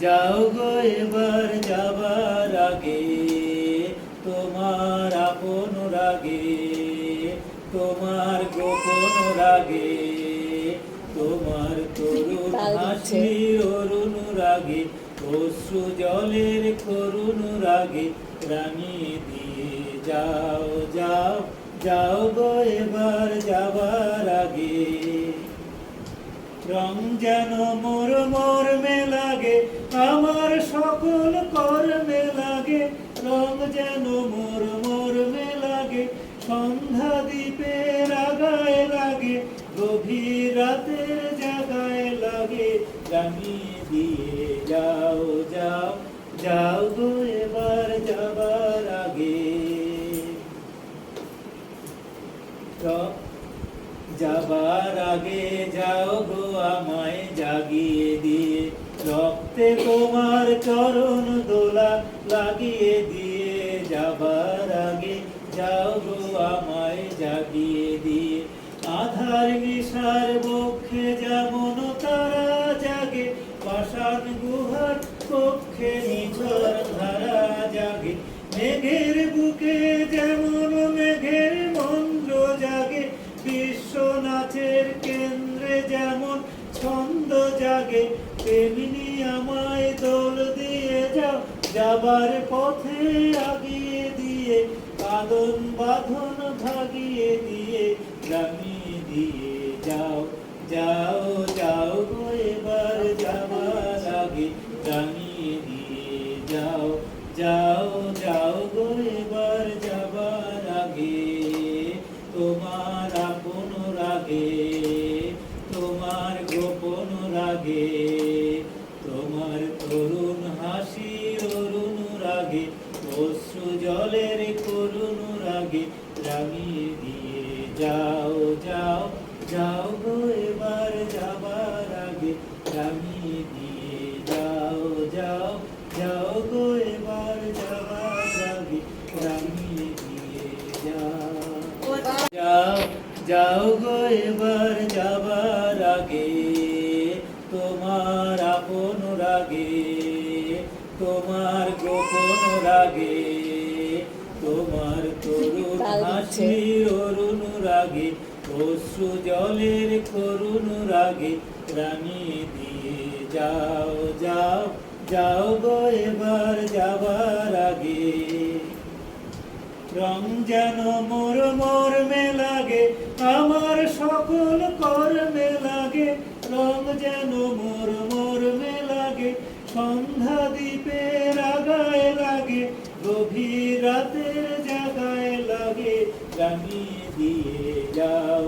যাও গো এবার যাবার আগে তোমার আপন রাগে তোমার গোপন রাগে তোমার তরুণ। হাসির অরুণ রাগে অশ্রু জলের করুণ রাগে রানী দিয়ে যাও যাও যাও গো এবার যাবার আগে রং যেন মোর লাগে আমার সকল কর্মে লাগে রং যেন মোর মর্মে লাগে। সন্ধ্যা দ্বীপের আগায় লাগে, গভীর রাতের জাগায় লাগে। রানী দিয়ে যাও যাও যাও গো এবার যাবার আগে। যাবার আগে যাও গো আমায় জাগিয়ে দিয়ে রক্তে তোমার চরণ দোলা লাগিয়ে দিয়ে যাবার আগে যাও গো আমায় জাগিয়ে দিয়ে। আধার নিশার বক্ষে যেমন তারা জাগে, পাষাণ গুহার পক্ষে নিঝর ধারা জাগে। মেঘের বুকে যেমন মেঘের মন্দ্র জাগে, বিশ্বনাথের জাগে তেমনি আমায় দোল দিয়ে যাও, যাবার পথে আগিয়ে দিয়ে, কাদন বাঁধন ভাগিয়ে দিয়ে রামিয়ে দিয়ে যাও যাও যাও এবার যাবার আগে রামিয়ে দিয়ে যাও যাও। তোমার তরুণ হাসির অরুণ রাগে অশ্রু জলের করুণ রাগে রামিয়ে দিয়ে যাও যাও যাও গো এবার যাবার আগে রামিয়ে দিয়ে যাও যাও যাও গো এবার যাবার আগে রামিয়ে দিয়ে যাও। যাও যাও গো এবার যাবার তোমার আপন রাগে তোমার গোপন রাগে তোমার তরুণ হাসির অরুণ রাগে অশ্রু জলের করুণ রাগে রানী দিয়ে যাও যাও যাও গো এবার যাবার আগে। রং যেন মোর মর্মে লাগে আমার গভীর রাতের জাগায় লাগে জানিয়ে দিয়ে যাও।